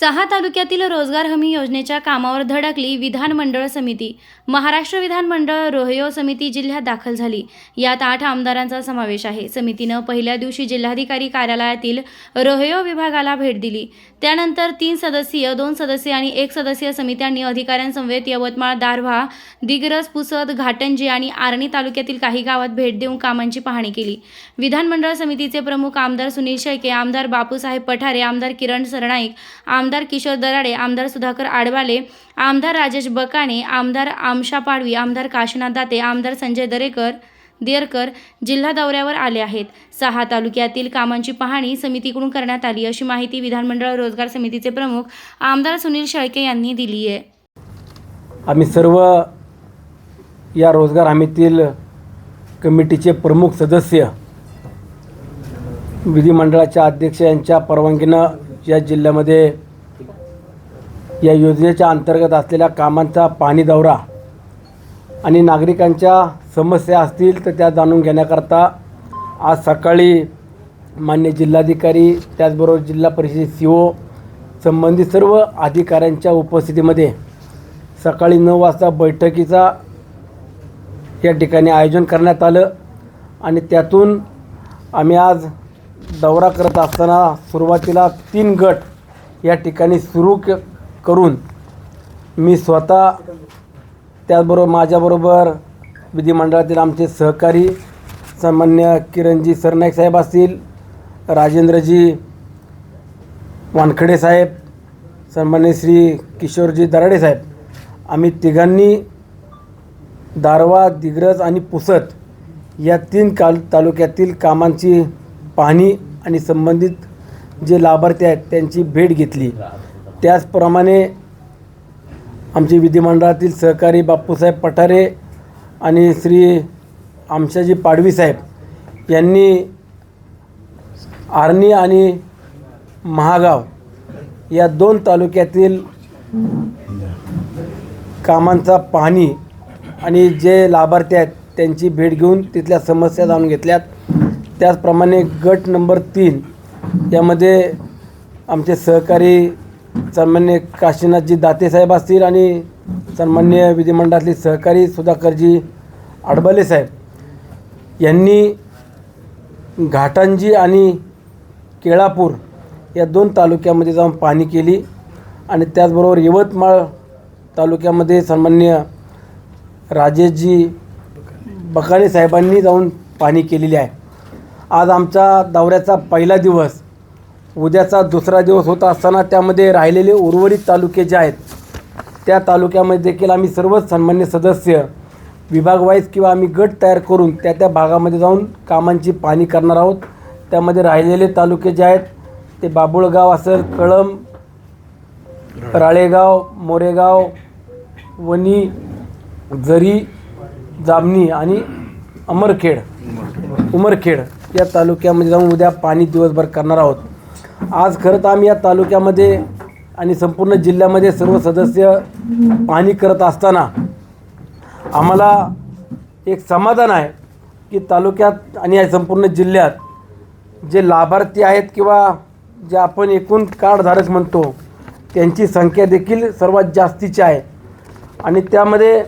सहा तालुक्यातील रोजगार हमी योजनेच्या कामावर धडकली विधानमंडळ समिती. महाराष्ट्र विधानमंडळ रोहयो समिती जिल्ह्यात दाखल झाली. यात आठ आमदारांचा समावेश आहे. समितीनं पहिल्या दिवशी जिल्हाधिकारी कार्यालयातील रोहयो विभागाला भेट दिली. त्यानंतर तीन सदस्यीय दोन सदस्य आणि एक सदस्यीय समित्यांनी अधिकाऱ्यांसमवेत यवतमाळ दारव्हा दिग्रस पुसद घाटंजी आणि आर्णी तालुक्यातील काही गावात भेट देऊन कामांची पाहणी केली. विधानमंडळ समितीचे प्रमुख आमदार सुनील शेळके आमदार बापूसाहेब पठारे आमदार किरण सरनाईक आमदार किशोर दराडे आमदार सुधाकर आडवाले आमदार राजेश बकाणे आमदार आमशा पाडवी आमदार काशीनाथ दाते आमदार संजय दरेकर देरकर जिल्हा दौऱ्यावर आले आहेत. सहा तालुक्यातील कामांची पाहणी समितीकडून करण्यात आली अशी माहिती विधानमंडळ रोजगार समितीचे प्रमुख आमदार सुनील शेळके यांनी दिली आहे. आम्ही सर्व या रोजगार हमीतील कमिटीचे प्रमुख सदस्य विधिमंडळाच्या अध्यक्ष यांच्या परवानगीनं या जिल्ह्यामध्ये या योजनेच्या अंतर्गत असलेल्या कामांचा पाणी दौरा आणि नागरिकांच्या समस्या असतील तर त्या जाणून घेण्याकरता आज सकाळी मान्य जिल्हाधिकारी त्याचबरोबर जिल्हा परिषद सी ओ संबंधित सर्व अधिकाऱ्यांच्या उपस्थितीमध्ये सकाळी नऊ वाजता बैठकीचा या ठिकाणी आयोजन करण्यात आलं आणि त्यातून आम्ही आज दौरा करत असताना सुरुवातीला तीन गट या ठिकाणी सुरू क करून मी स्वतः त्याचबरोबर माझ्याबरोबर विधिमंडळातील आमचे सहकारी सामान्य किरणजी सरनाईक साहेब असतील राजेंद्रजी वानखडे साहेब सन्मान्य श्री किशोरजी दराडे साहेब आम्ही तिघांनी दारवा दिग्रज आणि पुसत या तीन काल तालुक्यातील कामांची पाहणी आणि संबंधित जे लाभार्थी आहेत त्यांची भेट घेतली. त्याचप्रमाणे आमचे विधिमंडळातील सहकारी बापूसाहेब पठारे आणि श्री आमशाजी पाडवीसाहेब यांनी आर्णी आणि महागाव या दोन तालुक्यातील कामांचा पाहणी आणि जे लाभार्थी आहेत त्यांची भेट घेऊन तिथल्या समस्या जाणून घेतल्यात. त्याचप्रमाणे गट नंबर तीन यामध्ये आमचे सहकारी सन्मान्य काशीनाथजी दातेसाहेब असतील आणि सन्मान्य विधिमंडळातले सहकारी सुधाकरजी आडबले साहेब. यांनी घाटांजी आणि केळापूर या दोन तालुक्यामध्ये जाऊन पाहणी केली आणि त्याचबरोबर यवतमाळ तालुक्यामध्ये सन्मान्य राजेशजी बकाणे साहेबांनी जाऊन पाहणी केलेली आहे. आज आमच्या दौऱ्याचा पहिला दिवस. उद्याचा दुसरा दिवस होत असताना त्यामध्ये राहिलेले उर्वरित तालुके जे आहेत त्या तालुक्यामध्ये देखील आम्ही सर्वच सन्मान्य सदस्य विभागवाईज किंवा आम्ही गट तयार करून त्या त्या भागामध्ये जाऊन कामांची पाहणी करणार आहोत. त्यामध्ये राहिलेले तालुके जे आहेत ते बाबुळगाव असेल कळम राळेगाव मोरेगाव वणी जरी जामणी आणि अमरखेड उमरखेड या तालुक्यामध्ये जाऊन उद्या पाणी दिवसभर करणार आहोत. आज खरं तर आम्ही या तालुक्यामध्ये आणि संपूर्ण जिल्ह्यामध्ये सर्व सदस्य पाहणी करत असताना आम्हाला एक समाधान आहे की तालुक्यात आणि या संपूर्ण जिल्ह्यात जे लाभार्थी आहेत किंवा जे आपण एकूण कार्डधारक म्हणतो त्यांची संख्या देखील सर्वात जास्तीची आहे. आणि त्यामध्ये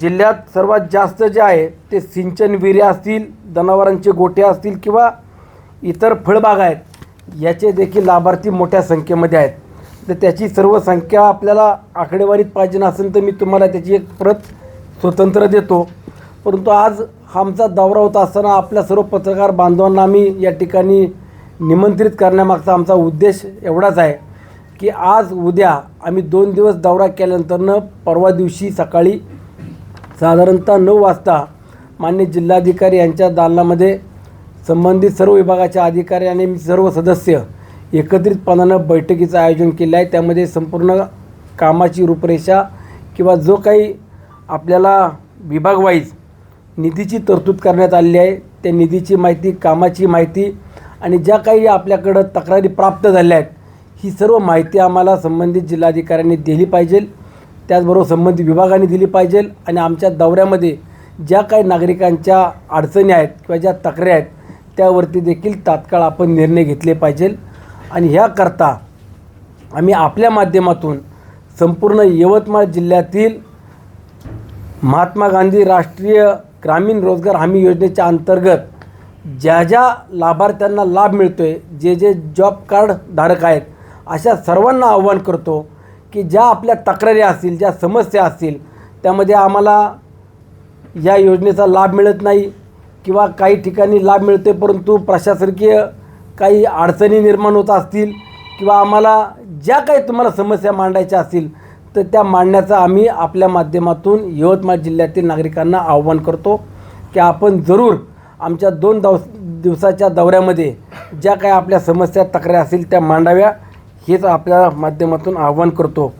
जिल्ह्यात सर्वात जास्त जे आहे ते सिंचन विहिऱ्या असतील जनावरांचे गोठे असतील किंवा इतर फळबाग आहेत याचे देखील लाभार्थी मोठ्या संख्येमध्ये आहेत. तर त्याची सर्व संख्या आपल्याला आकडेवारीत पाहिजे असेल तर मी तुम्हाला त्याची एक प्रत स्वतंत्र देतो. परंतु आज आमचा दौरा होता असताना आपल्या सर्व पत्रकार बांधवांना आम्ही या ठिकाणी निमंत्रित करण्यामागचा आमचा उद्देश एवढाच आहे की आज उद्या आम्ही दोन दिवस दौरा केल्यानंतरनं परवा दिवशी सकाळी साधारणतः नऊ वाजता मान्य जिल्हाधिकारी यांच्या दालनामध्ये संबंधित सर्व विभागाच्या अधिकारी आणि मी सर्व सदस्य एकत्रितपणानं बैठकीचं आयोजन केलं आहे. त्यामध्ये संपूर्ण कामाची रूपरेषा किंवा जो काही आपल्याला विभागवाईज निधीची तरतूद करण्यात आलेली आहे त्या निधीची माहिती कामाची माहिती आणि ज्या काही आपल्याकडं तक्रारी प्राप्त झाल्या आहेत ही सर्व माहिती आम्हाला संबंधित जिल्हाधिकाऱ्यांनी दिली पाहिजे. त्याचबरोबर संबंधित विभागाने दिली पाहिजे आणि आमच्या दौऱ्यामध्ये ज्या काही नागरिकांच्या अडचणी आहेत किंवा ज्या तक्रारी आहेत त्यावरती देखील तात्काळ आपण निर्णय घेतले पाहिजे. आणि ह्याकरता आम्ही आपल्या माध्यमातून संपूर्ण यवतमाळ जिल्ह्यातील महात्मा गांधी राष्ट्रीय ग्रामीण रोजगार हमी योजनेच्या अंतर्गत ज्या ज्या लाभार्थ्यांना लाभ मिळतो आहे जे जे जॉब कार्ड धारक आहेत अशा सर्वांना आव्हान करतो की ज्या आपल्या तक्रारी असतील ज्या समस्या असतील त्यामध्ये आम्हाला या योजनेचा लाभ मिळत नाही. किंवा काही ठिकाणी लाभ मिळते परंतु प्रशासकीय काही अडचणी निर्माण होत असतील किंवा आम्हाला ज्या काही तुम्हाला समस्या मांडायच्या असतील तर त्या मांडण्याचा आम्ही आपल्या माध्यमातून यवतमाळ जिल्ह्यातील नागरिकांना आव्हान करतो की आपण जरूर आमच्या दोन दव दिवसाच्या दौऱ्यामध्ये ज्या काही आपल्या समस्या तक्रार असतील त्या मांडाव्या हेच आपल्या माध्यमातून आव्हान करतो.